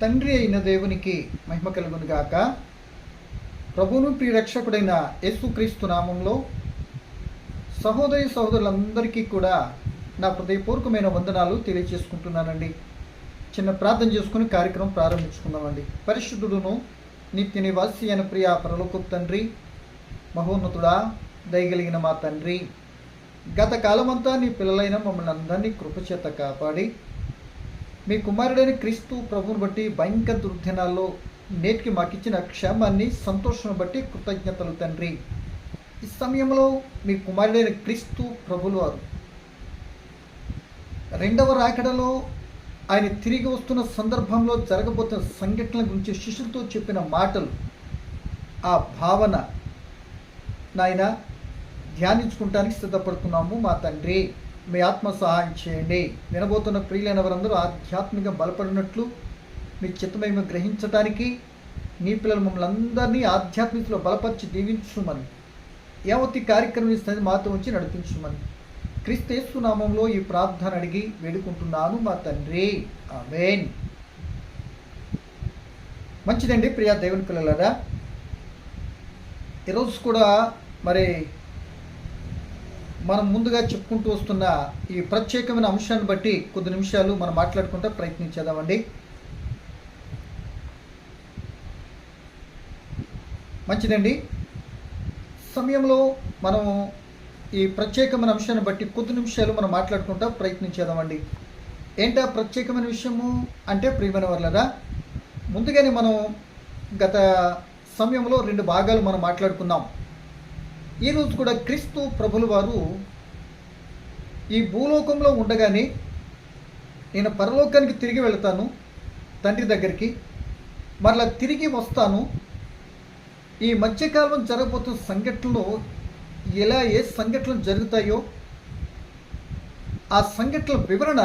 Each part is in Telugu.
తండ్రి అయిన దేవునికి మహిమ కలుగునుగాక ప్రభును ప్రభువును ప్రియ రక్షకుడైన యేసుక్రీస్తు నామంలో సహోదరి సహోదరులందరికీ కూడా నా హృదయపూర్వకమైన వందనాలు తెలియజేసుకుంటున్నానండి చిన్న ప్రార్థన చేసుకుని కార్యక్రమం ప్రారంభించుకుందామండి. పరిశుద్ధుడును నిత్య నివాసి అయిన ప్రియ పరలోక తండ్రి మహోన్నతుడా దయగలిగిన మా తండ్రి గత కాలమంతా నీ పిల్లలైన మమ్మల్ని అందరినీ కృపచేత కాపాడి మీ కుమారుడైన క్రీస్తు ప్రభువుని బట్టి భయంకర దుర్దినాల్లో నేటికి మాకిచ్చిన క్షేమాన్ని సంతోషం బట్టి కృతజ్ఞతలు తండ్రి. ఈ సమయంలో మీ కుమారుడైన క్రీస్తు ప్రభులు వారు. రెండవ రాకడలో ఆయన తిరిగి వస్తున్న సందర్భంలో జరగబోతున్న సంఘటనల గురించి శిష్యులతో చెప్పిన మాటలు ఆ భావన నాయన ధ్యానించుకుంటానికి సిద్ధపడుతున్నాము మా తండ్రి. మీ ఆత్మ సహాయం చేయండి. వినబోతున్న ప్రియులైన వారందరూ ఆధ్యాత్మిక బలపడినట్లు మీ చిత్తమేమి గ్రహించడానికి నీ పిల్లలు మమ్మల్ని అందరినీ ఆధ్యాత్మికలో బలపరిచి దీవించుమని యావతి కార్యక్రమం ఇస్తుంది మాతో ఉంచి నడిపించుమని క్రీస్తు నామంలో ఈ ప్రార్థన అడిగి వేడుకుంటున్నాను మా తండ్రి. ఆమెన్. మంచిదండి ప్రియా దేవుని పిల్లలరా ఈరోజు కూడా మరి మనం ముందుగా చెప్పుకుంటూ వస్తున్న ఈ ప్రత్యేకమైన అంశాన్ని బట్టి కొద్ది నిమిషాలు మనం మాట్లాడుకుంటూ ప్రయత్నించేదామండి మంచిదండి. సమయంలో మనం ఈ ప్రత్యేకమైన అంశాన్ని బట్టి కొద్ది నిమిషాలు మనం మాట్లాడుకుంటా ప్రయత్నించేదామండి ఏంటా ప్రత్యేకమైన విషయము? అంటే ప్రియమైన వాళ్ళరా ముందుగానే మనం గత సమయంలో రెండు భాగాలు మనం మాట్లాడుకున్నాం. ఈరోజు కూడా క్రీస్తు ప్రభుల వారు ఈ భూలోకంలో ఉండగానే నేను పరలోకానికి తిరిగి వెళతాను తండ్రి దగ్గరికి మరలా తిరిగి వస్తాను. ఈ మధ్యకాలం జరగబోతున్న సంఘటనలో ఎలా ఏ సంఘటనలు జరుగుతాయో ఆ సంఘటనల వివరణ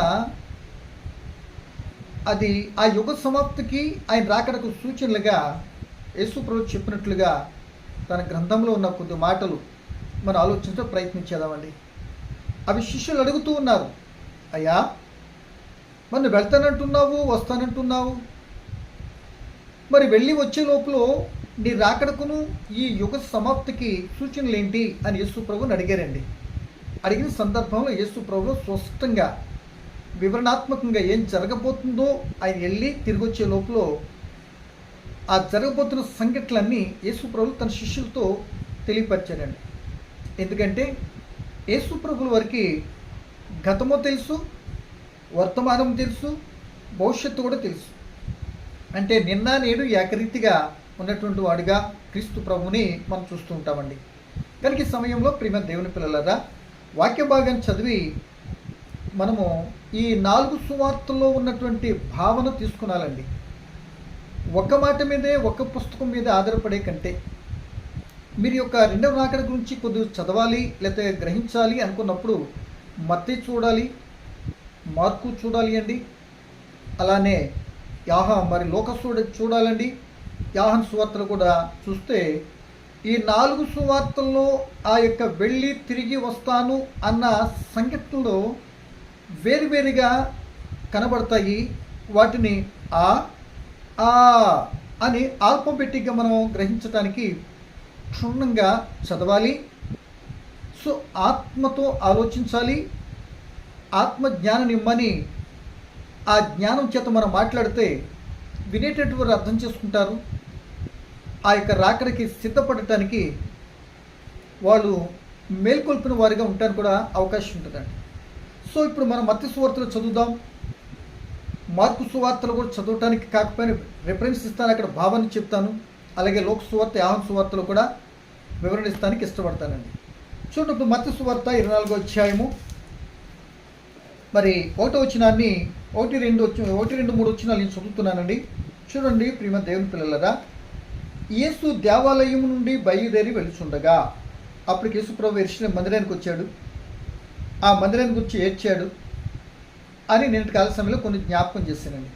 అది ఆ యుగ సమాప్తికి ఆయన రాకడకు సూచనలుగా యేసుప్రభు చెప్పినట్లుగా తన గ్రంథంలో ఉన్న కొద్ది మాటలు మనం ఆలోచించడం ప్రయత్నించేదామండి అవి శిష్యులు అడుగుతూ ఉన్నారు అయ్యా మరి వెళ్తానంటున్నావు వస్తానంటున్నావు? మరి వెళ్ళి వచ్చే లోపల నీ రాకడకును ఈ యుగ సమాప్తికి సూచనలు ఏంటి అని యేసు ప్రభుని అడిగారండి. అడిగిన సందర్భంలో యేసు ప్రభులు స్పష్టంగా వివరణాత్మకంగా ఏం జరగబోతుందో ఆయన వెళ్ళి తిరిగి వచ్చే లోపల ఆ జరగబోతున్న సంఘటనలన్నీ యేసుప్రభులు తన శిష్యులతో తెలియపరిచారండి. ఎందుకంటే యేసుప్రభుల వారికి గతమో తెలుసు వర్తమానం తెలుసు భవిష్యత్తు కూడా తెలుసు. అంటే నిన్న నేడు ఏకరీతిగా ఉన్నటువంటి వాడిగా క్రీస్తు ప్రభుని మనం చూస్తూ ఉంటామండి. కనుక ఈ సమయంలో ప్రేమ దేవుని పిల్లలరా వాక్య భాగాన్ని చదివి మనము ఈ నాలుగు సువార్తల్లో ఉన్నటువంటి భావన తీసుకునాలండి ఒక మాట మీదే ఒక పుస్తకం మీద ఆధారపడే కంటే మీరు యొక్క రెండవ రాకడ గురించి కొద్దిగా చదవాలి లేకపోతే గ్రహించాలి అనుకున్నప్పుడు మత్తి చూడాలి మార్కు చూడాలి అండి. అలానే యాహ మరి లోకసుడు చూడాలండి. యాహన్ సువార్తలు కూడా చూస్తే ఈ నాలుగు సువార్తల్లో ఆ యొక్క వెళ్ళి తిరిగి వస్తాను అన్న సంఘటనలు వేరువేరుగా కనబడతాయి. వాటిని ఆ ఆ అని ఆల్ఫబెటిక్గా మనం గ్రహించడానికి క్షుణ్ణంగా చదవాలి. సో ఆత్మతో ఆలోచించాలి. ఆత్మ జ్ఞానం ఇమ్మని ఆ జ్ఞానం చేత మనం మాట్లాడితే వినేటటువంటి అర్థం చేసుకుంటారు. ఆ యొక్క రాకడికి సిద్ధపడటానికి వాళ్ళు మేల్కొల్పిన వారిగా ఉండడానికి కూడా అవకాశం ఉంటుందండి. సో ఇప్పుడు మనం మత్స్య సువార్తలు చదువుదాం. మార్కు సువార్తలు కూడా చదవటానికి కాకపోయినా రిఫరెన్స్ ఇస్తాను అక్కడ భావాన్ని చెప్తాను. అలాగే లోక్ సువార్త యాహన్ సువార్తలు కూడా వివరణ ఇస్తానికి ఇష్టపడతానండి. చూడండి ఇప్పుడు మత్స్య సువార్త ఇరవై నాలుగో అధ్యాయము. మరి ఒకటో వచ్చినాన్ని ఒకటి రెండు వచ్చి ఒకటి రెండు మూడు వచ్చిన నేను చదువుతున్నానండి. చూడండి ప్రియమ దేవుని పిల్లలరా యేసు దేవాలయం నుండి బయలుదేరి వెళుచుండగా అప్పటికి యేసుప్రభు ఎరిచిన మందిరానికి వచ్చాడు. ఆ మందిరానికి వచ్చి ఏడ్చాడు. అని నేను కాల సమయంలో కొన్ని జ్ఞాపకం చేశానండి.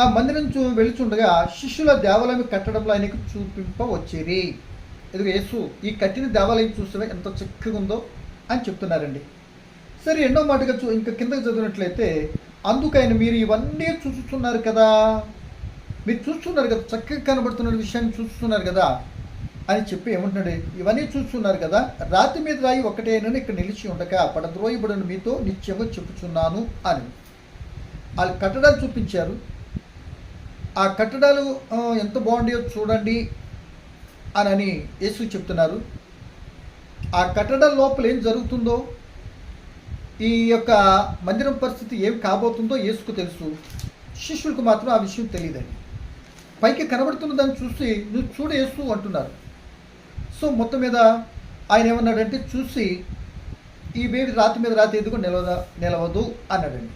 ఆ మందిరం చూ వెళుచుండగా శిష్యుల దేవాలయం కట్టడంలో ఆయనకు చూపింప వచ్చేది. ఎదుగు యేసు ఈ కట్టిన దేవాలయం చూస్తే ఎంత చక్కగా ఉందో అని చెప్తున్నారండి. సరే ఎన్నో మాటగా చూ ఇంకా కిందకి చదివినట్లయితే అందుకైన మీరు ఇవన్నీ చూస్తున్నారు కదా. మీరు చూస్తున్నారు కదా చక్కగా కనబడుతున్న విషయాన్ని చూస్తున్నారు కదా. అని చెప్పి ఏమంటున్నాడు? ఇవన్నీ చూస్తున్నారు కదా రాతి మీద రాయి ఒకటేనని ఇక్కడ నిలిచి ఉండక పడద్రోయబడిన మీతో నిత్యంగా చెప్పుచున్నాను అని. వాళ్ళు కట్టడాలు చూపించారు. ఆ కట్టడాలు ఎంత బాగుండేయో చూడండి అని అని యేసు చెప్తున్నారు. ఆ కట్టడాల లోపల ఏం జరుగుతుందో ఈ యొక్క మందిరం పరిస్థితి ఏం కాబోతుందో యేసుకు తెలుసు. శిష్యులకు మాత్రం ఆ విషయం తెలియదండి. పైకి కనబడుతున్న దాన్ని చూసి నువ్వు చూడు అంటున్నారు. సో మొత్తం మీద ఆయన ఏమన్నాడంటే చూసి ఈ వేడి రాతి మీద రాతి ఎందుకు నిలవద నిలవదు? అన్నాడండి.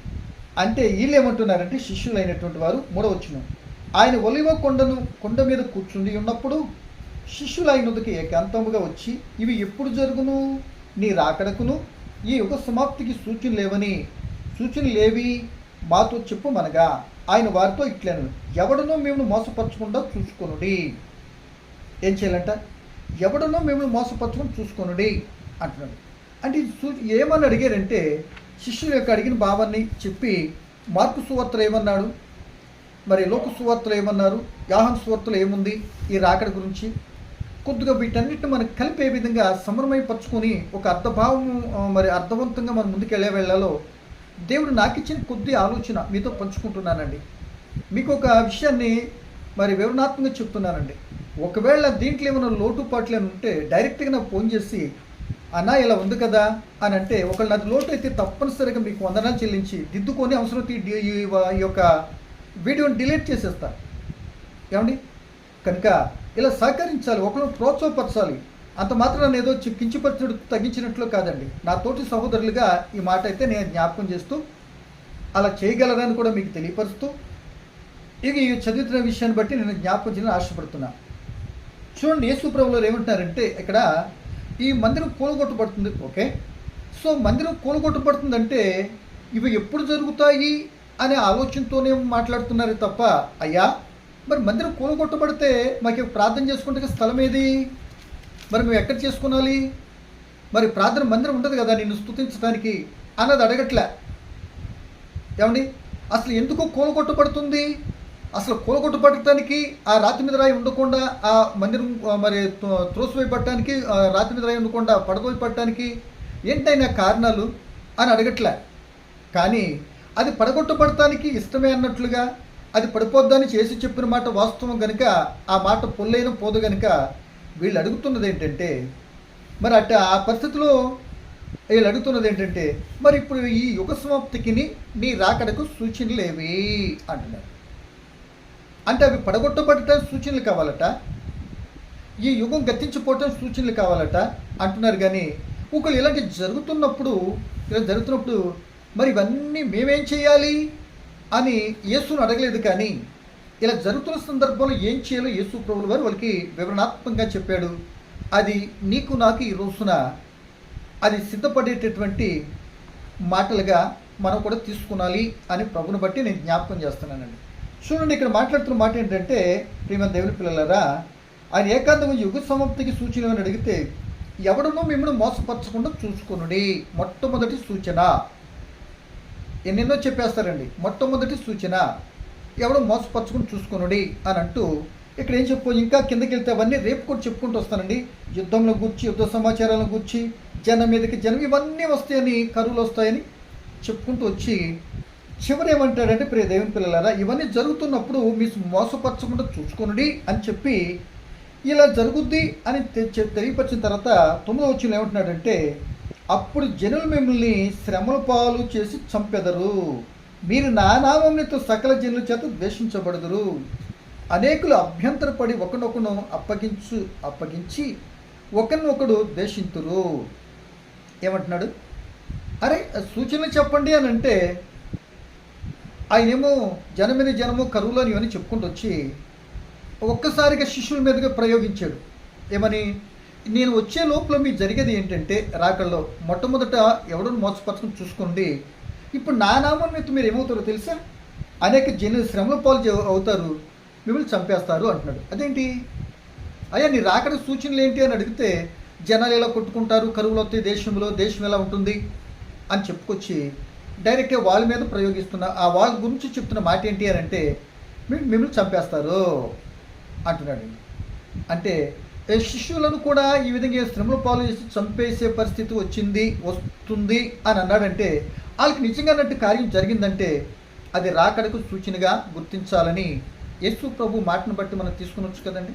అంటే వీళ్ళు ఏమంటున్నారంటే శిష్యులైనటువంటి వారు మూడవచ్చును ఆయన ఒలివ కొండను కొండ మీద కూర్చుండి ఉన్నప్పుడు శిష్యులు ఏకాంతముగా వచ్చి ఇవి ఎప్పుడు జరుగును? నీ రాకడకును? ఈ యుగ సమాప్తికి సూచనలు లేవని సూచనలు లేవి? మాతో చెప్పుమనగా ఆయన వారితో ఇట్లను ఎవడనో మేము మోసపరచకుండా చూసుకొనుడి. ఏం చేయాలంట? ఎవడనో మేము మోసపరచుకొని చూసుకొనుడి అంటున్నాడు. అంటే ఇది సూ ఏమని అడిగారంటే శిష్యుల యొక్క అడిగిన భావాన్ని చెప్పి మార్పు సువార్తలు ఏమన్నాడు? మరి లోక సువార్తలు ఏమన్నారు? యాహన్ సువార్తలు ఏముంది? ఈ రాకడ గురించి? కొద్దిగా వీటన్నిటిని మనం కలిపే విధంగా సమన్వయపరుచుకొని ఒక అర్థభావం మరి అర్థవంతంగా మనం ముందుకెళ్ళే వెళ్ళాలో దేవుడు నాకు ఇచ్చిన కొద్ది ఆలోచన మీతో పంచుకుంటున్నానండి. మీకు ఒక విషయాన్ని మరి వివరణాత్మకంగా చెప్తున్నానండి. ఒకవేళ దీంట్లో ఏమైనా లోటుపాట్లు అని ఉంటే డైరెక్ట్గా నాకు ఫోన్ చేసి అన్నా ఇలా ఉంది కదా? అని అంటే ఒకళ్ళు నాది లోటు అయితే తప్పనిసరిగా మీకు వందనాలు చెల్లించి దిద్దుకొని అవసరం ఈ యొక్క వీడియోని డిలీట్ చేసేస్తా. ఏమండి? కనుక ఇలా సహకరించాలి ఒకరు ప్రోత్సాహపరచాలి. అంత మాత్రం ఏదో కించిపరచడు తగ్గించినట్లు కాదండి. నా తోటి సహోదరులుగా ఈ మాట అయితే నేను జ్ఞాపకం చేస్తూ అలా చేయగలరని కూడా మీకు తెలియపరుస్తూ ఇది చదువుతున్న విషయాన్ని బట్టి నేను జ్ఞాపకం చేయని ఆశపడుతున్నాను చూడండి యేసు ప్రభువులు ఏమంటున్నారంటే ఇక్కడ ఈ మందిరం కూలగొట్టబడుతుంది ఓకే? సో మందిరం కూలగొట్టబడుతుందంటే ఇవి ఎప్పుడు జరుగుతాయి అనే ఆలోచనతోనే మాట్లాడుతున్నారు తప్ప అయ్యా మరి మందిరం కూలగొట్టబడితే మాకు ప్రార్థన చేసుకుంటే స్థలం ఏది? మరి మేము ఎక్కడ చేసుకోవాలి మరి ప్రార్థన మందిరం ఉంటుంది కదా నిన్ను స్తుతించడానికి అన్నది అడగట్లే. ఏమండి? అసలు ఎందుకు కూలగొట్టబడుతుంది? అసలు కూలగొట్టబడటానికి ఆ రాతి మీద రాయి ఉండకుండా ఆ మందిరం మరి త్రో- త్రోసివేయబడటానికి రాతి మీద రాయి ఉండకుండా పడదోయబడటానికి ఏంటైనా కారణాలు అని అడగట్లే. కానీ అది పడగొట్టబడటానికి ఇష్టమే అన్నట్లుగా అది పడిపోద్దని చేసి చెప్పిన మాట వాస్తవం కనుక ఆ మాట పొల్లైన పోదు కనుక వీళ్ళు అడుగుతున్నది ఏంటంటే మరి అట్ట ఆ పరిస్థితిలో వీళ్ళు అడుగుతున్నది ఏంటంటే మరి ఇప్పుడు ఈ యుగ సమాప్తికి నీ రాకడకు సూచనలు ఏవి అంటున్నారు. అంటే అవి పడగొట్టబడటం సూచనలు కావాలట. ఈ యుగం గతించిపోవటం సూచనలు కావాలట అంటున్నారు కానీ ఒకళ్ళు ఇలాంటి జరుగుతున్నప్పుడు ఇలా జరుగుతున్నప్పుడు మరి ఇవన్నీ మేమేం చేయాలి అని యేసును అడగలేదు కానీ ఇలా జరుగుతున్న సందర్భంలో ఏం చేయాలో యేసు ప్రభుల వారు వాళ్ళకి వివరణాత్మకంగా చెప్పాడు. అది నీకు నాకు ఈ రోజున అది సిద్ధపడేటటువంటి మాటలుగా మనం కూడా తీసుకునాలి అని ప్రభుని బట్టి నేను జ్ఞాపకం చేస్తున్నానండి. చూడండి ఇక్కడ మాట్లాడుతున్న మాట ఏంటంటే ప్రియమ దేవుని పిల్లలరా ఆయన ఏకాంతం యుగ సమాప్తికి సూచన అని అడిగితే ఎవడనో మిమ్మల్ని మోసపరచకుండా చూసుకునుడి. మొట్టమొదటి సూచన. ఎన్నెన్నో చెప్పేస్తారండి. మొట్టమొదటి సూచన ఎవడో మోసపరచుకుని చూసుకునుడి అని అంటూ ఇక్కడ ఏం చెప్పు ఇంకా కిందకి వెళ్తే అవన్నీ రేపు కూడా చెప్పుకుంటూ వస్తానండి. యుద్ధంలో గుర్చి యుద్ధ సమాచారాలను గురించి జనం మీదకి జనం ఇవన్నీ వస్తాయని కరువులు వస్తాయని చెప్పుకుంటూ వచ్చి చివరి ఏమంటాడంటే ప్రియ దేవుని పిల్లలారా ఇవన్నీ జరుగుతున్నప్పుడు మీ మోసపరచకుండా చూసుకోనుడి అని చెప్పి ఇలా జరుగుద్ది అని తె- తెలియపరిచిన తర్వాత తొమ్మిదో వచ్చిన ఏమంటున్నాడంటే అప్పుడు జనులు మిమ్మల్ని శ్రమల పాలు చేసి చంపెదరు. మీరు నా సకల జనుల చేత ద్వేషించబడదురు. అనేకులు అభ్యంతరపడి ఒకనొకను అప్పగించు అప్పగించి ఒకరినొకడు ద్వేషింతురు. ఏమంటున్నాడు? అరే సూచనలు చెప్పండి అని అంటే ఆయనేమో జనమిని జనము కరువులోని అని చెప్పుకుంటూ వచ్చి ఒక్కసారిగా శిష్యుల మీదుగా ప్రయోగించాడు. ఏమని? నేను వచ్చే లోపల మీకు జరిగేది ఏంటంటే రాకల్లో మొట్టమొదట ఎవడను మోసపరచడం చూసుకోండి. ఇప్పుడు నా నామం మీద మీరు ఏమవుతారో తెలుసా? అనేక జన శ్రమల పాలు అవుతారు మిమ్మల్ని చంపేస్తారు అంటున్నాడు. అదేంటి? అయ్యా నీ రాకడ సూచనలు ఏంటి అని అడిగితే జనాలు ఎలా కొట్టుకుంటారు? కరువులు వస్తాయి దేశంలో దేశం ఎలా ఉంటుంది? అని చెప్పుకొచ్చి డైరెక్ట్గా వాళ్ళ మీద ప్రయోగిస్తున్న ఆ వాళ్ళ గురించి చెప్తున్న మాట ఏంటి అని అంటే మిమ్మల్ని చంపేస్తారు అంటున్నాడు అంటే శిష్యులను కూడా ఈ విధంగా శ్రమలు పాలు చేసి చంపేసే పరిస్థితి వచ్చింది వస్తుంది అని అన్నాడంటే వాళ్ళకి నిజంగా అన్నట్టు కార్యం జరిగిందంటే అది రాకడకు సూచనగా గుర్తించాలని యేసు ప్రభు మాటను బట్టి మనం తీసుకునొచ్చు కదండి.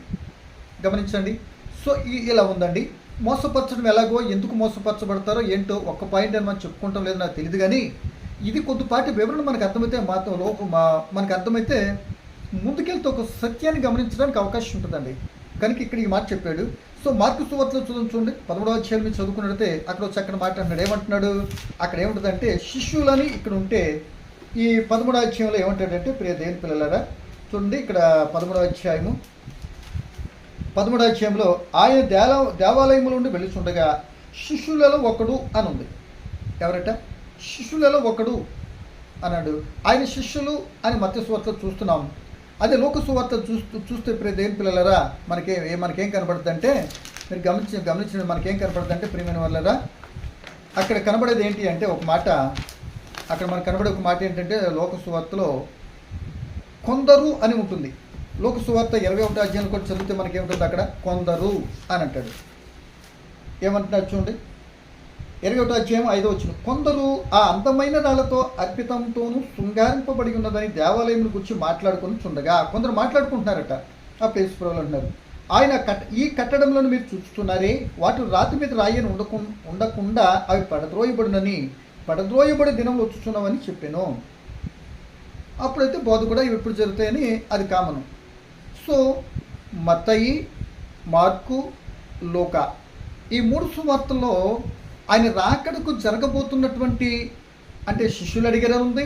గమనించండి. సో ఈ ఇలా ఉందండి. మోసపరచడం ఎలాగో ఎందుకు మోసపరచబడతారో ఏంటో ఒక్క పాయింట్ అని మనం చెప్పుకుంటాం లేదో నాకు తెలియదు కానీ ఇది కొద్దిపాటి వివరణ మనకు అర్థమైతే మాత్రం లోపు మా- మనకు అర్థమైతే ముందుకెళ్తే ఒక సత్యాన్ని గమనించడానికి అవకాశం ఉంటుందండి. కనుక ఇక్కడ ఈ మాట చెప్పాడు. సో మార్కు సువార్తలో చూడండి చూడండి. పదమూడవ అధ్యాయం మీరు చదువుకున్నట్టే అక్కడ వచ్చి అక్కడ మాట అన్నాడు ఏమంటున్నాడు? అక్కడ ఏముంటుందంటే శిష్యులని ఇక్కడ ఉంటే ఈ పదమూడవ అధ్యాయంలో ఏమంటాడంటే ప్రియ దేవుని పిల్లలరా చూడండి ఇక్కడ పదమూడవ అధ్యాయము పదమూడవ అధ్యాయంలో ఆయన దేవ దేవాలయంలో నుండి వెళ్ళుచుండగా శిష్యులలో ఒకడు అని ఉంది ఎవరట? శిష్యులలో ఒకడు అన్నాడు. ఆయన శిష్యులు అని మత్స్య సువార్త చూస్తున్నాం. అదే లోక సువార్త చూస్తూ చూస్తే ఇప్పుడు దేవుని పిల్లలరా మనకే మనకేం కనబడుతుందంటే మీరు గమనించి గమనించిన మనకేం కనబడుతుంది ప్రియమైన వాళ్ళరా అక్కడ కనబడేది ఏంటి అంటే ఒక మాట. అక్కడ మనకు కనబడే ఒక మాట ఏంటంటే లోక సువార్తలో కొందరు అని ఉంటుంది. లోక సువార్త ఇరవై ఒకటి అధ్యాయం కూడా చదివితే మనకి ఏమిటంటే అక్కడ? కొందరు అని అంటాడు. ఏమంటున్నాడు చూడండి. ఇరవై ఒకటి అధ్యాయం ఐదో వచ్చిన కొందరు ఆ అందమైన రాళ్ళతో అర్పితంతోనూ శృంగారింపబడి ఉన్నదని దేవాలయం గురించి మాట్లాడుకుని చుండగా కొందరు మాట్లాడుకుంటున్నారట. ఆ పేసుపురలు అంటున్నారు. ఆయన కట్ ఈ కట్టడంలో మీరు చూస్తున్నారే? వాటి రాతి మీద రాయని ఉండకు ఉండకుండా అవి పడద్రోయబడినని పడద్రోయబడి దినం వచ్చుచున్నామని చెప్పాను. అప్పుడైతే బోధ కూడా ఇవి ఎప్పుడు జరుగుతాయని అది కామను. సో మత్తయి మార్కు లోక. ఈ మూడు సువార్తల్లో ఆయన రాకడకు జరగబోతున్నటువంటి అంటే శిష్యులు అడిగారనుంది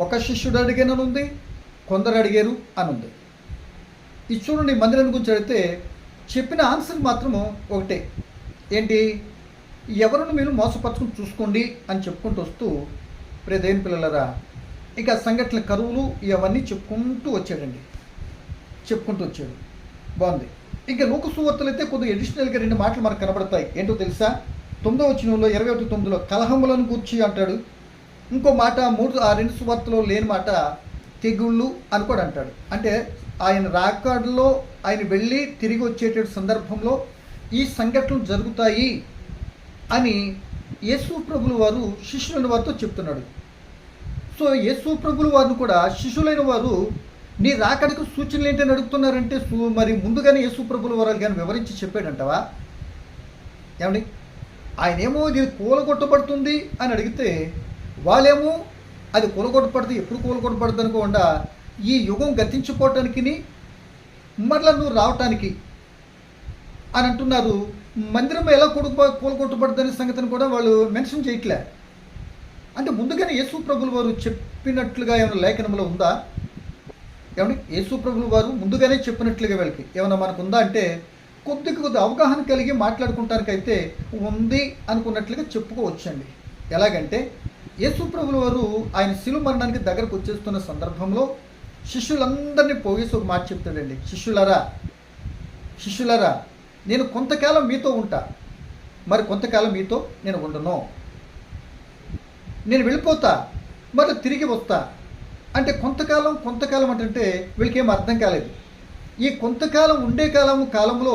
ఒక శిష్యుడు అడిగానని ఉంది కొందరు అడిగారు అని ఉంది ఇది చూడండి మందిరం గురించి అడిగితే చెప్పిన ఆన్సర్ మాత్రము ఒకటే. ఏంటి? ఎవరిని మీరు మోసపరచుకుని చూసుకోండి అని చెప్పుకుంటూ వస్తూ ప్రియ పిల్లలరా ఇక సంఘటనల కరువులు ఇవన్నీ చెప్పుకుంటూ వచ్చాడండి. చెప్పుకుంటూ వచ్చాడు. బాగుంది. ఇంకా లోక సువార్తలు అయితే కొద్దిగా అడిషనల్గా రెండు మాటలు మనకు కనబడతాయి. ఏంటో తెలుసా? తొమ్మిదో వచ్చినంలో ఇరవై ఒకటి తొమ్మిదిలో కలహములను గూర్చి అంటాడు. ఇంకో మాట మూడు ఆ రెండు సువార్తలో లేని మాట తెగుళ్ళు అని కూడా అంటాడు. అంటే ఆయన రాకడలో ఆయన వెళ్ళి తిరిగి వచ్చేటటువంటి సందర్భంలో ఈ సంఘటనలు జరుగుతాయి అని యేసు ప్రభుల వారు శిష్యులైన వారితో చెప్తున్నాడు. సో యేసు ప్రభుల వారిని కూడా శిష్యులైన వారు నీ రాకడకు సూచనలు ఏంటని అడుగుతున్నారంటే మరి ముందుగానే యేసు ప్రభుల కానీ వివరించి చెప్పాడంటవా? ఏమండి? ఆయన ఏమో ఇది కూలగొట్టబడుతుంది అని అడిగితే వాళ్ళేమో అది కూలగొట్టబడుతుంది ఎప్పుడు కూలగొట్టబడుతుంది అనుకోకుండా ఈ యుగం గతించిపోవటానికి మరలా నువ్వు రావటానికి అని అంటున్నారు. మందిరం ఎలా కొడుకు కూలగొట్టబడుతుంది అనే సంగతిని కూడా వాళ్ళు మెన్షన్ చేయట్లే. అంటే ముందుగానే యేసు ప్రభులు వారు చెప్పినట్లుగా ఏమైనా లేఖనంలో ఉందా? ఏమంటే యేసుప్రభులు వారు ముందుగానే చెప్పినట్లుగా వీళ్ళకి ఏమైనా మనకు ఉందా అంటే కొద్దిగా కొద్ది అవగాహన కలిగి మాట్లాడుకుంటానికైతే ఉంది అనుకున్నట్లుగా చెప్పుకోవచ్చండి. ఎలాగంటే యేసుప్రభుల వారు ఆయన శిలు మరణానికి దగ్గరకు వచ్చేస్తున్న సందర్భంలో శిష్యులందరినీ పోగేసి ఒక మాట చెప్తాడండి. శిష్యులరా శిష్యులరా నేను కొంతకాలం మీతో ఉంటా. మరి కొంతకాలం మీతో నేను ఉండను. నేను వెళ్ళిపోతా. మరి తిరిగి వస్తా. అంటే కొంతకాలం కొంతకాలం అంటే వీళ్ళకి ఏం అర్థం కాలేదు. ఈ కొంతకాలం ఉండే కాలం కాలంలో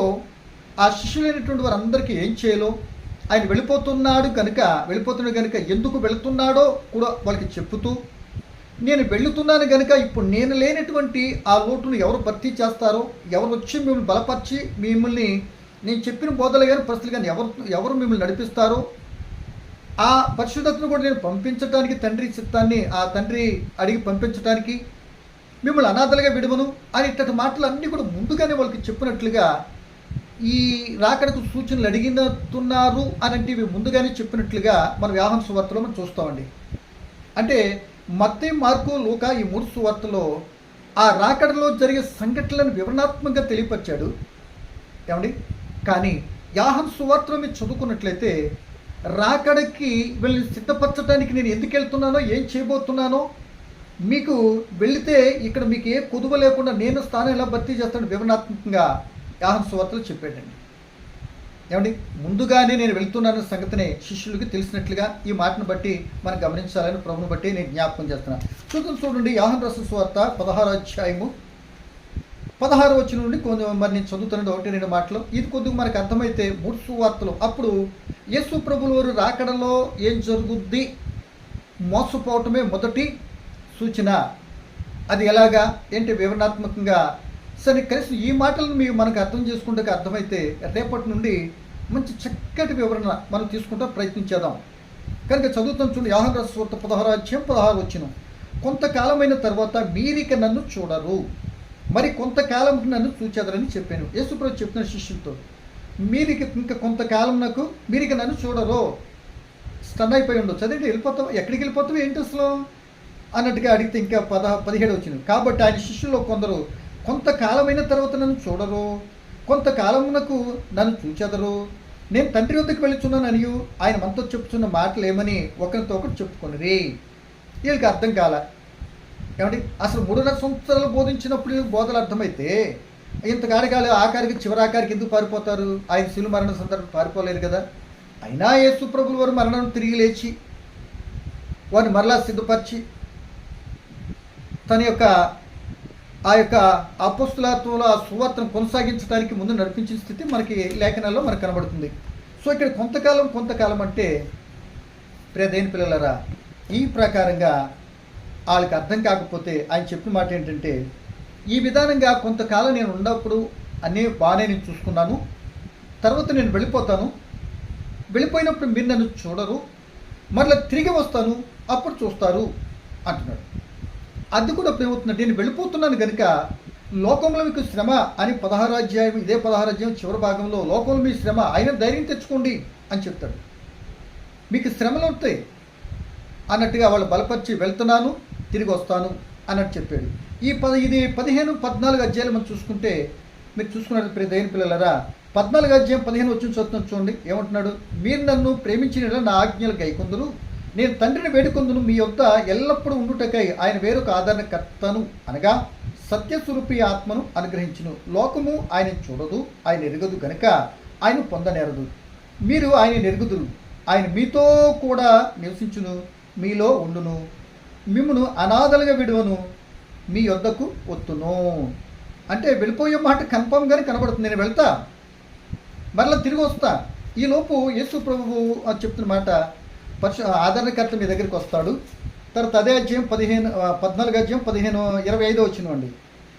ఆ శిష్యులైనటువంటి వారందరికీ ఏం చేయాలో? ఆయన వెళ్ళిపోతున్నాడు కనుక వెళ్ళిపోతున్నాడు కనుక ఎందుకు వెళుతున్నాడో కూడా వాళ్ళకి చెప్పుతూ నేను వెళుతున్నాను కనుక ఇప్పుడు నేను లేనటువంటి ఆ లోటును ఎవరు భర్తీ చేస్తారో ఎవరు వచ్చి మిమ్మల్ని బలపరిచి మిమ్మల్ని నేను చెప్పిన బోధలు కానీ పరిస్థితులు కానీ ఎవరు ఎవరు మిమ్మల్ని నడిపిస్తారో ఆ పరిశుద్ధతను కూడా నేను పంపించడానికి తండ్రి చిత్తాన్ని ఆ తండ్రి అడిగి పంపించడానికి మిమ్మల్ని అనాథలుగా విడవను అని ఇట్టటి మాటలు అన్నీ కూడా ముందుగానే వాళ్ళకి చెప్పినట్లుగా ఈ రాకడకు సూచనలు అడిగినట్టున్నారు అని అంటే ఇవి ముందుగానే చెప్పినట్లుగా మన వ్యాహన సువార్తలో మనం చూస్తామండి. అంటే మత్తే మార్కు లోక ఈ మూడు సువార్తలో ఆ రాకడలో జరిగే సంఘటనలను వివరణాత్మకంగా తెలియపరిచాడు. ఏమండి? కానీ యాహన్ సువార్తలో మీరు చదువుకున్నట్లయితే రాకడకి వీళ్ళని సిద్ధపరచడానికి నేను ఎందుకు వెళ్తున్నానో ఏం చేయబోతున్నానో మీకు వెళితే ఇక్కడ మీకు ఏ కుదువ లేకుండా నేను స్థానం ఎలా భర్తీ చేస్తాను వివరణాత్మకంగా యాహన్ సువార్తలు చెప్పాడండి. ఏమండి? ముందుగానే నేను వెళ్తున్నాను సంగతిని శిష్యులకి తెలిసినట్లుగా ఈ మాటను బట్టి మనం గమనించాలని ప్రభుని బట్టి నేను జ్ఞాపకం చేస్తున్నాను. చూద్దాం చూడండి యాహన్ రస సువార్త పదహారు అధ్యాయము పదహారు వచ్చిన నుండి కొంచెం మరి నేను చదువుతున్నది ఒకటి రెండు మాటలు. ఇది కొద్దిగా మనకు అర్థమైతే మూడు సువార్తలు అప్పుడు యేసు ప్రభుల వారు రాకడలో ఏం జరుగుద్ది? మోసపోవటమే మొదటి సూచన. అది ఎలాగా? ఏంటి వివరణాత్మకంగా? సరే కలిసి ఈ మాటలను మీరు మనకు అర్థం చేసుకుంటే అర్థమైతే రేపటి నుండి మంచి చక్కటి వివరణ మనం తీసుకుంటా ప్రయత్నించేద్దాం. కనుక చదువుతాం చూడండి యాహన్ రస్వర్త పదహారు అధ్యాయం పదహారు వచ్చిన. కొంతకాలమైన తర్వాత మీరిక నన్ను చూడరు. మరి కొంతకాలం నన్ను చూచెదరని చెప్పాను. యేసుప్రభు చెప్తున్న శిష్యులతో మీరు ఇంకా కొంతకాలం నాకు మీరిక నన్ను చూడరు స్టన్ అయిపోయి ఉండొచ్చు అదేంటి వెళ్ళిపోతావు? ఎక్కడికి వెళ్ళిపోతావు? ఏంటి అసలు? అన్నట్టుగా అడిగితే ఇంకా పద పదిహేడు వచ్చింది. కాబట్టి ఆయన శిష్యుల్లో కొందరు కొంతకాలమైన తర్వాత నన్ను చూడరు కొంతకాలమునకు నన్ను చూచెదరు నేను తండ్రి వద్దకు వెళుచున్నాను అనియు. ఆయన మనతో చెప్తున్న మాటలు ఏమని ఒకరితో ఒకటి చెప్పుకొనిరి. వీళ్ళకి అర్థం కాల. ఏమంటే అసలు మూడున్నర సంవత్సరాలు బోధించినప్పుడు బోధలు అర్థమైతే ఇంతకాడికాలు ఆఖరికి చివరాఖరికి ఎందుకు పారిపోతారు? ఆయన శిలు మరణ సందర్భం పారిపోలేరు కదా. అయినా యేసు ప్రభులు వారు మరణం తిరిగి లేచి వారిని మరలా సిద్ధపరిచి తన యొక్క ఆ యొక్క అపస్తులత్వంలో ఆ సువార్తను కొనసాగించడానికి ముందు నడిపించిన స్థితి మనకి లేఖనాల్లో మనకు కనబడుతుంది. సో ఇక్కడ కొంతకాలం కొంతకాలం అంటే ప్రియదైన పిల్లలరా ఈ ప్రకారంగా వాళ్ళకి అర్థం కాకపోతే ఆయన చెప్పిన మాట ఏంటంటే ఈ విధానంగా కొంతకాలం నేను ఉన్నప్పుడు అన్నీ బాగానే నేను చూసుకున్నాను. తర్వాత నేను వెళ్ళిపోతాను. వెళ్ళిపోయినప్పుడు మీరు నన్ను చూడరు. మరలా తిరిగి వస్తాను. అప్పుడు చూస్తారు. అంటున్నాడు. అది కూడా ఇప్పుడు ఏమవుతుందంటే నేను వెళ్ళిపోతున్నాను కనుక లోకంలో మీకు శ్రమ అని పదహారు అధ్యాయం ఇదే పదహారు అధ్యాయం చివరి భాగంలో లోకంలో మీ శ్రమ ఆయన ధైర్యం తెచ్చుకోండి అని చెప్తాడు. మీకు శ్రమలు ఉంటాయి అన్నట్టుగా వాళ్ళు బలపరిచి వెళ్తున్నాను. తిరిగి వస్తాను అన్నట్టు చెప్పాడు. ఈ పద ఇది పదిహేను పద్నాలుగు అధ్యాయులు మనం చూసుకుంటే మీరు చూసుకున్నారు ప్రియ దైన పిల్లలరా పద్నాలుగు అధ్యాయం పదిహేను వచ్చిన చదువుతున్నాం చూడండి. ఏమంటున్నాడు? మీరు నన్ను ప్రేమించిన నా ఆజ్ఞలు కైకొందరు నేను తండ్రిని వేడుకొందును. మీ యొక్క ఎల్లప్పుడూ ఉండుటకై ఆయన వేరొక ఆదరణకర్తను అనగా సత్యస్వరూపి ఆత్మను అనుగ్రహించును. లోకము ఆయన చూడదు ఆయన ఎరగదు గనుక ఆయన పొందనేరదు. మీరు ఆయన ఎరుగుదురు. ఆయన మీతో కూడా నివసించును. మీలో ఉండును. మిమ్మను అనాథలుగా విడువను మీ యొద్దకు ఒత్తును. అంటే వెళ్ళిపోయే మాట కన్ఫామ్గానే కనబడుతుంది. నేను వెళ్తా. మరలా తిరిగి వస్తా. ఈలోపు యేసు ప్రభువు అని చెప్తున్న మాట పరిశు ఆదరణకర్త మీ దగ్గరికి వస్తాడు. తర్వాత అదే అధ్యాయం పదిహేను పద్నాలుగు అధ్యాయం పదిహేను ఇరవై ఐదో వచ్చిన అండి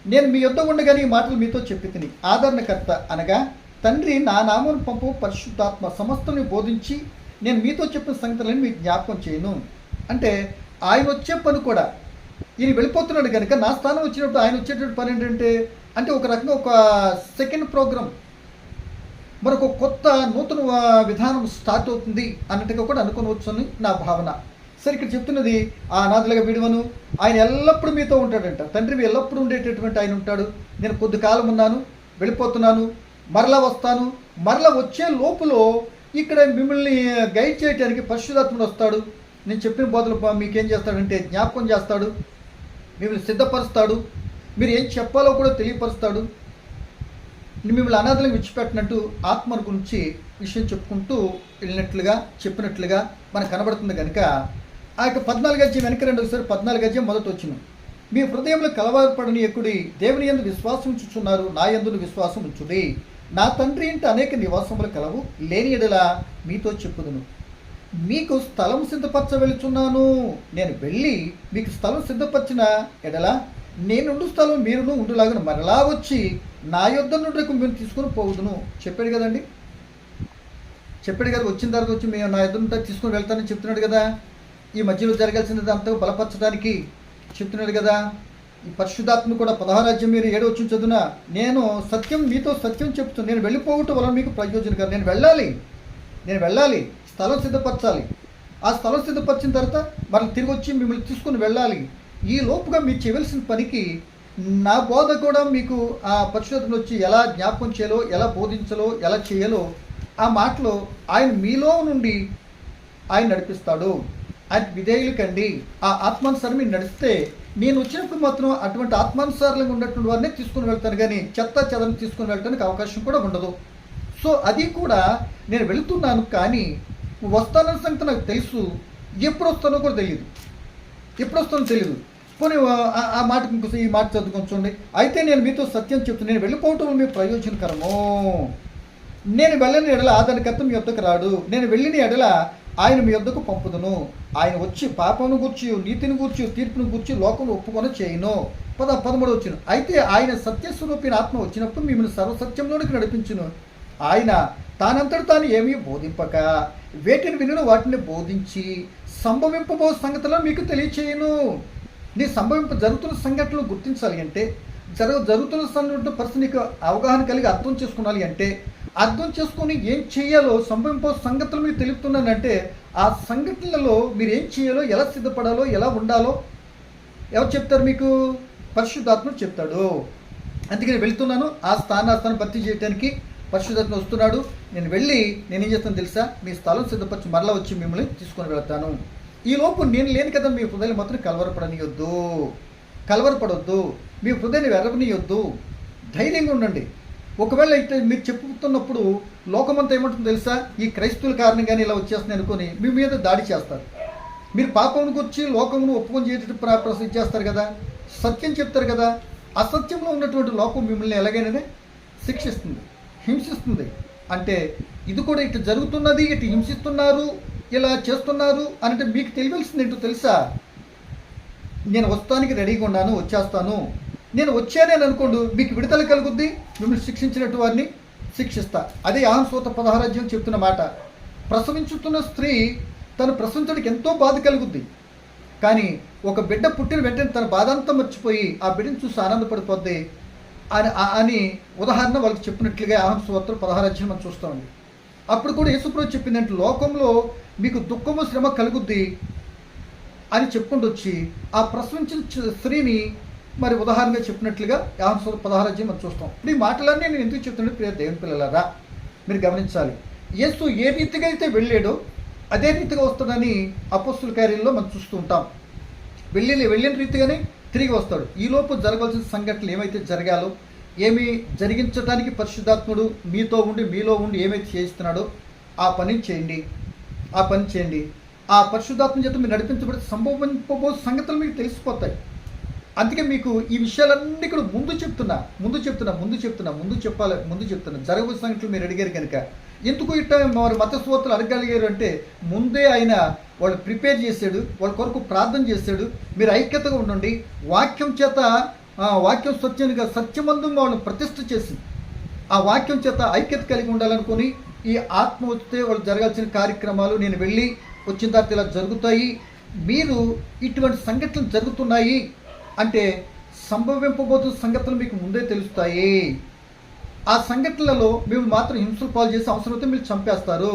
నేను మీ యొద్ద ఉండగానే ఈ మాటలు మీతో చెప్పి తిని ఆదరణకర్త అనగా తండ్రి నా నామను పంపు పరిశుద్ధాత్మ సమస్తని బోధించి నేను మీతో చెప్పిన సంగతులను మీకు జ్ఞాపకం చేయను. అంటే ఆయన వచ్చే పని కూడా. ఈయన వెళ్ళిపోతున్నాడు కనుక నా స్థానం వచ్చినప్పుడు ఆయన వచ్చేటటువంటి పని ఏంటంటే అంటే ఒక రకంగా ఒక సెకండ్ ప్రోగ్రామ్ మరొక కొత్త నూతన విధానం స్టార్ట్ అవుతుంది అన్నట్టుగా కూడా అనుకోవచ్చు అని నా భావన. సరే ఇక్కడ చెప్తున్నది ఆ అనాథలుగా విడువను. ఆయన ఎల్లప్పుడూ మీతో ఉంటాడంట. తండ్రి ఎల్లప్పుడూ ఉండేటటువంటి ఆయన ఉంటాడు. నేను కొద్ది కాలం ఉన్నాను వెళ్ళిపోతున్నాను మరలా వస్తాను. మరలా వచ్చే లోపల ఇక్కడ మిమ్మల్ని గైడ్ చేయడానికి పరిశుధాత్ముడు వస్తాడు. నేను చెప్పిన బోధలు మీకేం చేస్తాడంటే జ్ఞాపకం చేస్తాడు మిమ్మల్ని సిద్ధపరుస్తాడు మీరు ఏం చెప్పాలో కూడా తెలియపరుస్తాడు. మిమ్మల్ని అనాథలకు విడిచిపెట్టినట్టు ఆత్మ గురించి విషయం చెప్పుకుంటూ వెళ్ళినట్లుగా చెప్పినట్లుగా మనకు కనబడుతుంది కనుక ఆ యొక్క పద్నాలుగు అధ్యాయం వెనక రెండు ఒకసారి పద్నాలుగు అధ్యాయం మొదట వచ్చిన మీ హృదయంలో కలవరపడని ఎక్కుడి దేవుని ఎందు విశ్వాసం ఉంచుచున్నారు నా ఎందును విశ్వాసం ఉంచుడి. నా తండ్రి ఇంటి అనేక నివాసములు కలవు లేని ఎడల మీతో చెప్పుదును. మీకు స్థలం సిద్ధపరచ వెళుచున్నాను నేను వెళ్ళి మీకు స్థలం సిద్ధపరిచిన ఎడల నేనుండు స్థలం మీరును ఉండులాగను మరలా వచ్చి నా యొద్ద నుండి మీరు తీసుకొని పోవుదును. చెప్పాడు కదండి? చెప్పాడు కదా వచ్చిన తర్వాత వచ్చి మేము నా యొద్ద నుండి తీసుకొని వెళ్తానని చెప్తున్నాడు కదా. ఈ మధ్యలో జరగాల్సినది అంతా బలపరచడానికి చెప్తున్నాడు కదా. ఈ పరిశుధాత్మ కూడా పదహారాజ్యం మీరు ఏడో వచ్చిన చదువున నేను సత్యం మీతో సత్యం చెప్తున్నాను నేను వెళ్ళిపోవటం వల్ల మీకు ప్రయోజనం కాదు నేను వెళ్ళాలి. నేను వెళ్ళాలి. స్థలం సిద్ధపరచాలి. ఆ స్థలం సిద్ధపరిచిన తర్వాత మళ్ళీ తిరిగి వచ్చి మిమ్మల్ని తీసుకుని వెళ్ళాలి. ఈ లోపుగా మీరు చేయవలసిన పనికి నా బోధ కూడా మీకు ఆ పరిశోధనలు వచ్చి ఎలా జ్ఞాపకం చేయాలో ఎలా బోధించాలో ఎలా చేయాలో ఆ మాటలో ఆయన మీలో నుండి ఆయన నడిపిస్తాడు. ఆయన విధేయులు కండి ఆ ఆత్మానుసారం మీరు నడిస్తే నేను వచ్చినప్పుడు మాత్రం అటువంటి ఆత్మానుసారంగా ఉన్నటువంటి వారిని తీసుకుని వెళ్తాను. కానీ చెత్త చెదను తీసుకుని వెళ్ళడానికి అవకాశం కూడా ఉండదు. సో అది కూడా నేను వెళుతున్నాను. కానీ వస్తానన్న సంగతి నాకు తెలుసు. ఎప్పుడు వస్తానో కూడా తెలియదు ఎప్పుడు వస్తానో తెలియదు పోనీ ఆ- మాట ఇంకోసం ఈ మాట చదువుకొని అయితే నేను మీతో సత్యం చెప్తాను నేను వెళ్ళిపోవటం మీ ప్రయోజనకరము? నేను వెళ్ళని ఎడల ఆదరణకర్త మీ వద్దకు రాడు. నేను వెళ్ళిన ఎడల ఆయన మీ వద్దకు పంపుదును. ఆయన వచ్చి పాపను గూర్చి నీతిని గూర్చి తీర్పును గూర్చి లోకంలో ఒప్పుకొని చేయను. పద పదమూడు వచ్చిన. అయితే ఆయన సత్యస్వరూపిన ఆత్మ వచ్చినప్పుడు మిమ్మల్ని సర్వసత్యంలోనికి నడిపించును. ఆయన తానంతట తాను ఏమీ బోధింపక. వేటిని వినను వాటిని బోధించి సంభవింపబో సంగతిలో మీకు తెలియచేయను. నీ సంభవింప జరుగుతున్న సంఘటనలు గుర్తించాలి అంటే జరగ జరుగుతున్న సంఘటన పరిస్థితి నీకు అవగాహన కలిగి అర్థం చేసుకోవాలి అంటే అర్థం చేసుకొని ఏం చేయాలో సంభవింపో సంగతులు మీకు తెలుపుతున్నానంటే ఆ సంఘటనలలో మీరు ఏం చేయాలో ఎలా సిద్ధపడాలో ఎలా ఉండాలో ఎవరు చెప్తారు మీకు? పరిశుద్ధాత్ముడు చెప్తాడు. అందుకే నేను వెళ్తున్నాను. ఆ స్థానాస్థానం భర్తీ చేయడానికి పరిశుద్ధాత్మ వస్తున్నాడు. నేను వెళ్ళి నేనేం చేస్తాను తెలుసా? మీ స్థలం సిద్ధపరిచి మరలా వచ్చి మిమ్మల్ని తీసుకొని వెళ్తాను. ఈ లోపు నేను లేని కదా మీ హృదయం మాత్రం కలవరపడనియొద్దు. కలవరపడొద్దు. మీ హృదయాన్ని వెరవనియొద్దు. ధైర్యంగా ఉండండి. ఒకవేళ అయితే మీరు చెప్పుతున్నప్పుడు లోకమంతా ఏమంటుందో తెలుసా? ఈ క్రైస్తవుల కారణంగానే ఇలా వచ్చేస్తుంది అనుకొని మీ మీద దాడి చేస్తారు. మీరు పాపంకి వచ్చి లోకమును ఒప్పుకొని చేయటం ప్ర- ప్రసిద్ధి చేస్తారు కదా? సత్యం చెప్తారు కదా? అసత్యంలో ఉన్నటువంటి లోకం మిమ్మల్ని ఎలాగైనా శిక్షిస్తుంది. హింసిస్తుంది. అంటే ఇది కూడా ఇటు జరుగుతున్నది ఇటు హింసిస్తున్నారు ఇలా చేస్తున్నారు అంటే మీకు తెలియాల్సింది ఏంటో తెలుసా? నేను వస్తానికి రెడీగా ఉన్నాను వచ్చేస్తాను. నేను వచ్చానని అనుకోండు మీకు విడుదల కలుగుద్ది మిమ్మల్ని శిక్షించినట్టు వారిని శిక్షిస్తా. అదే ఆహంసూత పదహారాజ్యం చెప్తున్న మాట. ప్రసవించుతున్న స్త్రీ తను ప్రసవించడానికి ఎంతో బాధ కలుగుద్ది. కానీ ఒక బిడ్డ పుట్టిన వెంటనే తన బాధ అంతా మర్చిపోయి ఆ బిడ్డను చూసి ఆనందపడిపోద్ది. అని అని ఉదాహరణ వాళ్ళకి చెప్పినట్లుగా ఆహంసూత్ర పదహారాజ్యం మనం చూస్తామండి. అప్పుడు కూడా యేసుప్రభు చెప్పిందంటే లోకంలో మీకు దుఃఖము శ్రమ కలుగుద్ది అని చెప్పుకుంటూ వచ్చి ఆ ప్రశ్నించిన స్త్రీని మరి ఉదాహరణగా చెప్పినట్లుగా యాహంస పదహారాజ్యం మనం చూస్తాం. ఇప్పుడు ఈ మాటలన్నీ నేను ఎందుకు చెప్తుంటే ప్రియ దేవుని పిల్లలారా మీరు గమనించాలి. యేసు ఏ రీతిగా అయితే వెళ్ళాడో అదే రీతిగా వస్తాడని అపస్తుల కార్యంలో మనం చూస్తూ ఉంటాం. వెళ్ళి వెళ్ళిన రీతిగానే తిరిగి వస్తాడు. ఈలోపు జరగవలసిన సంఘటనలు ఏమైతే జరగాలో ఏమి జరిగించడానికి పరిశుద్ధాత్ముడు మీతో ఉండి మీలో ఉండి ఏమైతే చేయిస్తున్నాడో ఆ పని చేయండి. ఆ పని చేయండి. ఆ పరిశుద్ధాత్మ చేత మీరు నడిపించబడి సంభవింపబో సంగతులు మీకు తెలిసిపోతాయి. అందుకే మీకు ఈ విషయాలన్నీ కూడా ముందు చెప్తున్నా ముందు చెప్తున్నా ముందు చెప్తున్నా ముందు చెప్పాలి ముందు చెప్తున్నా. జరగబోయే సంగతులు మీరు అడిగారు కనుక ఎందుకు ఇట్ట మరి మత అడగలిగారు అంటే ముందే ఆయన వాళ్ళు ప్రిపేర్ చేశాడు వాళ్ళ కొరకు ప్రార్థన చేశాడు. మీరు ఐక్యతగా ఉండండి. వాక్యం చేత వాక్యం స్వచ్ఛంగా సత్యమందు వాళ్ళని ప్రతిష్ట చేసి ఆ వాక్యం చేత ఐక్యత కలిగి ఉండాలనుకుని ఈ ఆత్మ వస్తే వాళ్ళు జరగాల్సిన కార్యక్రమాలు నేను వెళ్ళి వచ్చిన తర్వాత ఇలా జరుగుతాయి. మీరు ఇటువంటి సంఘటనలు జరుగుతున్నాయి అంటే సంభవింపబోతున్న సంఘటనలు మీకు ముందే తెలుస్తాయి. ఆ సంఘటనలలో మేము మాత్రం హింసలు పాలు చేసి అవసరమైతే మీరు చంపేస్తారు.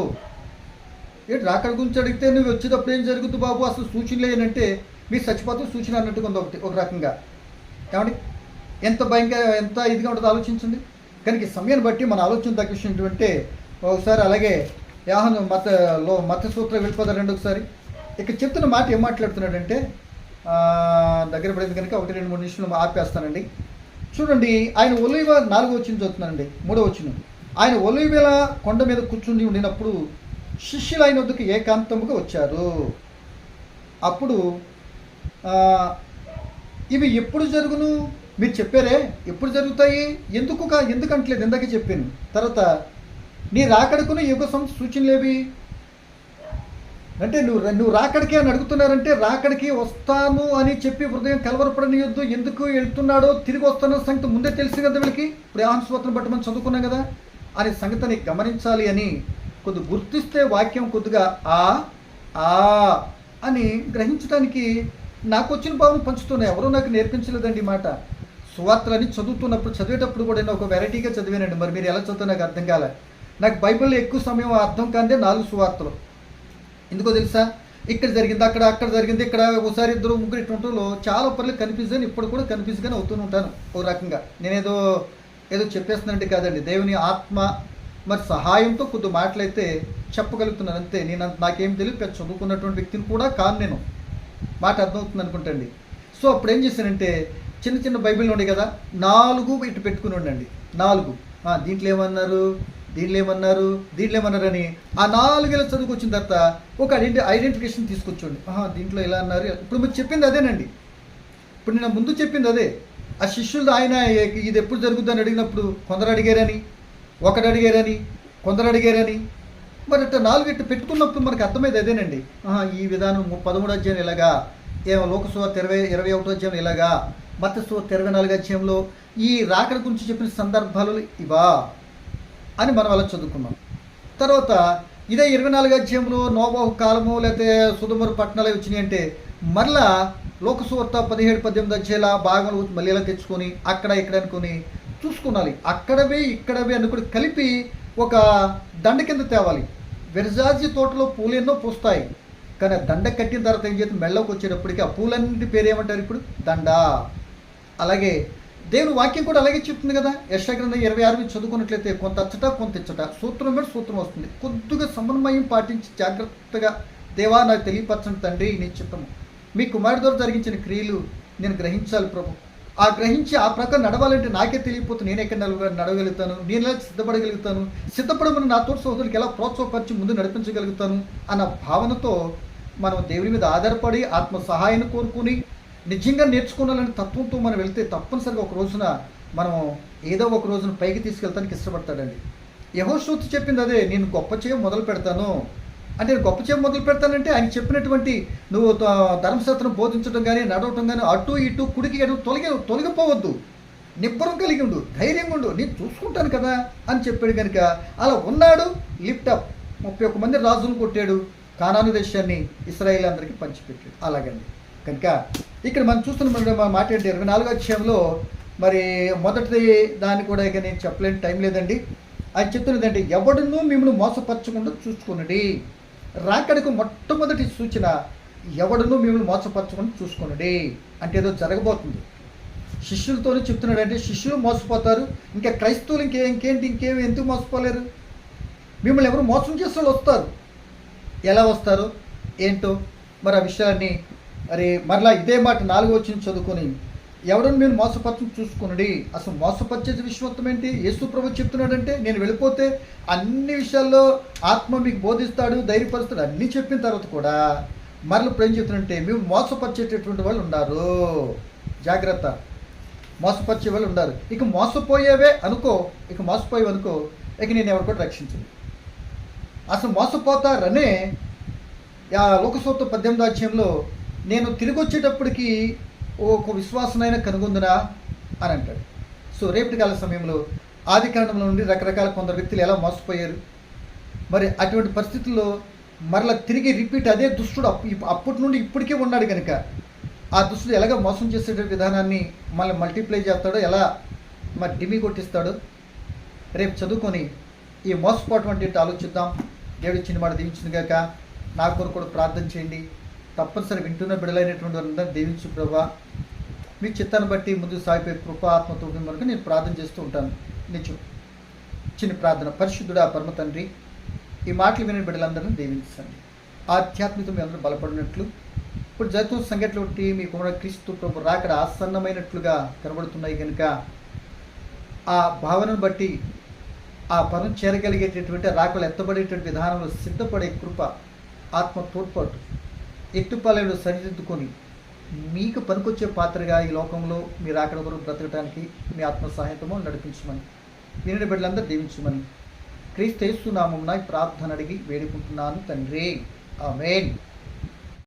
ఏంటి రాకడ గురించి అడిగితే నువ్వు వచ్చేటప్పుడు ఏం జరుగుతుంది బాబు? అసలు సూచనలు ఏంటంటే మీరు చచ్చిపోతే సూచన అన్నట్టుగా ఉంది ఒకటి ఒక రకంగా. ఏమండి? ఎంత భయంగా ఎంత ఇదిగా ఉంటుందో ఆలోచించండి. కనుక సమయాన్ని బట్టి మన ఆలోచన తగ్గ విషయం ఏంటంటే ఒకసారి అలాగే యాహను మత లో మత సూత్రం వెళ్ళిపోతారు రెండు ఒకసారి. ఇక్కడ చెప్తున్న మాట ఏం మాట్లాడుతున్నాడంటే దగ్గర పడింది కనుక ఒకటి రెండు మూడు నిమిషాలు ఆపేస్తానండి. చూడండి ఆయన ఒలివ నాలుగో వచ్చిన చదువుతున్నానండి మూడో వచ్చిన. ఆయన ఒలివేల కొండ మీద కూర్చుని ఉండినప్పుడు శిష్యులు ఆయన వద్దకు ఏకాంతముగా వచ్చారు. అప్పుడు ఇవి ఎప్పుడు జరుగును? మీరు చెప్పారే ఎప్పుడు జరుగుతాయి? ఎందుకు కా ఎందుకు అంటలేదు ఇందాక చెప్పాను. తర్వాత నీ రాకడకును యుగ సం సూచనలేవి? అంటే నువ్వు నువ్వు రాకడికి అని అడుగుతున్నారంటే రాకడికి వస్తాను అని చెప్పి హృదయం కలవరపడనియొద్దు. ఎందుకు వెళ్తున్నాడో తిరిగి వస్తున్న సంగతి ముందే తెలుసు కదా వీళ్ళకి. ఇప్పుడు ఆన్స్వత్రం బట్టి మనం చదువుకున్నాం కదా. అనే సంగతిని గమనించాలి అని కొద్ది గుర్తిస్తే వాక్యం కొద్దిగా ఆ ఆ అని గ్రహించడానికి నాకు వచ్చిన భావన పంచుతున్నాయి ఎవరూ నాకు నేర్పించలేదండి ఈ మాట. సువార్తలని చదువుతున్నప్పుడు చదివేటప్పుడు కూడా నేను ఒక వెరైటీగా చదివానండి. మరి మీరు ఎలా చదువుతా నాకు అర్థం కాలే. నాకు బైబిల్లో ఎక్కువ సమయం అర్థం కాదే నాలుగు సువార్తలు. ఎందుకో తెలుసా? ఇక్కడ జరిగింది అక్కడ అక్కడ జరిగింది ఇక్కడ ఒకసారి ఇద్దరు ముగ్గురు ఇటువంటిలో చాలా పనులు కన్ఫ్యూజ్ అని ఇప్పుడు కూడా కన్ఫ్యూజ్గానే అవుతూ ఉంటాను ఒక రకంగా. నేనేదో ఏదో చెప్పేస్తున్నానంటే కాదండి. దేవుని ఆత్మ మరి సహాయంతో కొద్ది మాటలైతే చెప్పగలుగుతున్నాను. అంతే. నేను నాకేం తెలియదు. పెద్ద చదువుకున్నటువంటి వ్యక్తిని కూడా కాను నేను. మాట అర్థమవుతుంది అనుకుంటండి. సో అప్పుడు ఏం చేశానంటే చిన్న చిన్న బైబిల్ ఉండే కదా నాలుగు ఇటు పెట్టుకుని ఉండండి. నాలుగు. దీంట్లో ఏమన్నారు? దీనిలో ఏమన్నారు దీనిలో ఏమన్నారని ఆ నాలుగేళ్ళ చదువుకు వచ్చిన తర్వాత ఒక ఐడెంటి ఐడెంటిఫికేషన్ తీసుకొచ్చండి దీంట్లో ఇలా అన్నారు? ఇప్పుడు మీరు చెప్పింది అదేనండి. ఇప్పుడు నేను ముందు చెప్పింది అదే. ఆ శిష్యులు ఆయన ఇది ఎప్పుడు జరుగుతుందని అడిగినప్పుడు కొందరు అడిగారని ఒకడు అడిగారని కొందరు అడిగారని. మరి అట్లా నాలుగు ఇట్టు పెట్టుకున్నప్పుడు మనకు అర్థమైంది అదేనండి. ఈ విధానం పదమూడు అధ్యాయం ఇలాగా ఏమో లోకసువార్త ఇరవై ఇరవై ఒకటో అధ్యాయం ఇలాగా మత్స్య ఇరవై నాలుగు అధ్యాయంలో ఈ రాకడ గురించి చెప్పిన సందర్భాలు ఇవా? అని మనం అలా చదువుకున్నాం. తర్వాత ఇదే ఇరవై నాలుగు అధ్యాయంలో నోబాహు కాలము లేకపోతే సుధుమరు పట్టణాలు వచ్చినాయి అంటే మరలా లోకసువార్త పదిహేడు పద్దెనిమిది అధ్యాయుల భాగంలో మళ్ళీ ఇలా తెచ్చుకొని అక్కడ ఇక్కడ అనుకొని చూసుకునాలి అక్కడవే ఇక్కడవే అనుకుని కలిపి ఒక దండ కింద తేవాలి. విరజాజి తోటలో పూలు ఎన్నో పూస్తాయి. కానీ దండ కట్టిన తర్వాత ఏం చేస్తే మెళ్ళకు వచ్చేటప్పటికి ఆ పూలన్నింటి పేరు ఏమంటారు ఇప్పుడు? దండ. అలాగే దేవుని వాక్యం కూడా అలాగే చెప్తుంది కదా. యశగ్రంథం ఇరవై ఆరు మీద చదువుకున్నట్లయితే కొంత అచ్చట కొంత ఇచ్చట సూత్రం మీద సూత్రం వస్తుంది. కొద్దిగా సమన్వయం పాటించి జాగ్రత్తగా దేవా నాకు తెలియపరచండి తండ్రి నేను చెప్పను మీ కుమారుడు ద్వారా జరిగించిన క్రియలు నేను గ్రహించాలి ప్రభు. ఆ గ్రహించి ఆ ప్రకారం నడవాలంటే నాకే తెలియకపోతే నేను ఎక్కడ నడవ నడవగలుగుతాను? నేను ఎలా సిద్ధపడగలుగుతాను? సిద్ధపడమని నా తోటి సోదరులకు ఎలా ప్రోత్సాహపరిచి ముందు నడిపించగలుగుతాను? అన్న భావనతో మనం దేవుని మీద ఆధారపడి ఆత్మ సహాయాన్ని కోరుకుని నిజంగా నేర్చుకోవాలనే తత్వంతో మనం వెళ్తే తప్పనిసరిగా ఒక రోజున మనం ఏదో ఒక రోజున పైకి తీసుకెళ్తానికి ఇష్టపడతాడండి. యహోశ్రుతి చెప్పింది అదే నేను గొప్ప చేయ మొదలు పెడతాను. అంటే నేను గొప్ప చేయం మొదలు పెడతానంటే ఆయన చెప్పినటువంటి నువ్వు ధర్మశాస్త్రం బోధించడం కానీ నడవటం కానీ అటు ఇటు కుడికి అటు తొలగి తొలగిపోవద్దు. నిబ్బరం కలిగి ఉండు ధైర్యంగా ఉండు. నేను చూసుకుంటాను కదా అని చెప్పాడు కనుక అలా ఉన్నాడు లిఫ్టప్ ముప్పై ఒక్క మంది రాజును కొట్టాడు కానాను దేశాన్ని ఇస్రాయేల్ అందరికీ పంచిపెట్టాడు. అలాగండి. కనుక ఇక్కడ మనం చూస్తున్న మాట్లాడే ఇరవై నాలుగో అధ్యాయంలో మరి మొదటిది దాన్ని కూడా ఇక నేను చెప్పలేని టైం లేదండి. అది చెప్తున్నదండి ఎవడునూ మిమ్మల్ని మోసపరచకుండా చూసుకున్నది రాకడకు మొట్టమొదటి సూచన ఎవడునూ మిమ్మల్ని మోసపరచకుండా చూసుకున్నది అంటే ఏదో జరగబోతుంది. శిష్యులతోనే చెప్తున్నాడు అంటే శిష్యులు మోసపోతారు ఇంకా క్రైస్తవులు ఇంకే ఇంకేంటి ఇంకేమి ఎందుకు మోసపోలేరు? మిమ్మల్ని ఎవరు మోసం చేసే వాళ్ళు వస్తారు. ఎలా వస్తారు? ఏంటో మరి ఆ విషయాన్ని మరి మరలా ఇదే మాట నాలుగో వచ్చిన చదువుకొని ఎవరిని మీరు మోసపరచం చూసుకునండి? అసలు మోసపరిచేది విశ్వత్వం ఏంటి? యేసు ప్రభు చెప్తున్నాడంటే నేను వెళ్ళిపోతే అన్ని విషయాల్లో ఆత్మ మీకు బోధిస్తాడు ధైర్యపరుస్తాడు అన్నీ చెప్పిన తర్వాత కూడా మరల ఇప్పుడు ఏం మేము మోసపరిచేటటువంటి వాళ్ళు ఉన్నారు. జాగ్రత్త. మోసపరిచే వాళ్ళు ఉన్నారు. ఇక మోసపోయేవే అనుకో ఇక మోసపోయేవి అనుకో ఇక నేను ఎవరు కూడా రక్షించను. అసలు మోసపోతారనే ఆ లోకసూత్ర పద్దెనిమిది అధ్యాయంలో నేను తిరిగి వచ్చేటప్పటికి ఒక విశ్వాసనైనా కనుగొందునా అని అంటాడు. సో రేపటి కాల సమయంలో ఆది కాండంలో నుండి రకరకాల కొందరు వ్యక్తులు ఎలా మోసపోయారు? మరి అటువంటి పరిస్థితుల్లో మరలా తిరిగి రిపీట్ అదే దుష్టుడు అప్పు అప్పటి నుండి ఇప్పటికే ఉన్నాడు కనుక ఆ దుష్టుడు ఎలాగ మోసం చేసే విధానాన్ని మళ్ళీ మల్టిప్లై చేస్తాడో ఎలా మరి డిమి కొట్టిస్తాడో రేపు చదువుకొని ఈ మోసపోవటం అంటే ఆలోచిద్దాం. దేవుడి చిన్న మాట దీవించిన నా కొరకు కూడా ప్రార్థన చేయండి. తప్పనిసరి వింటున్న బిడలైనటువంటి వారందరినీ దీవించు ప్రభా. మీ చిత్తాన్ని బట్టి ముందుకు సాగిపోయి కృపాత్మతో మనకు నేను ప్రార్థన చేస్తూ ఉంటాను. నిజం. చిన్న ప్రార్థన. పరిశుద్ధుడా పరమ తండ్రి ఈ మాటలు విని బిడ్డలందరినీ దీవించండి. ఆధ్యాత్మిక మీ అందరూ బలపడినట్లు ఇప్పుడు జరుగుతున్న సంఘటనలు బట్టి మీ కుమార క్రీస్తు ప్రభు రాకడ ఆసన్నమైనట్లుగా కనబడుతున్నాయి కనుక ఆ భావనను బట్టి ఆ పరం చేరగలిగేటటువంటి రాకలు ఎత్తబడేటువంటి విధానంలో సిద్ధపడే కృప ఆత్మ తోడ్పాటు. ఎత్తుపాలెలు సరిదిద్దుకొని మీకు పనికొచ్చే పాత్రగా ఈ లోకంలో మీరు అక్కడ వరకు బ్రతకడానికి మీ ఆత్మ సహాయతము నడిపించమని విని బిడ్డలందరూ దీవించమని క్రీస్తు నామం ప్రార్థన అడిగి వేడుకుంటున్నాను తండ్రి. ఆమెన్.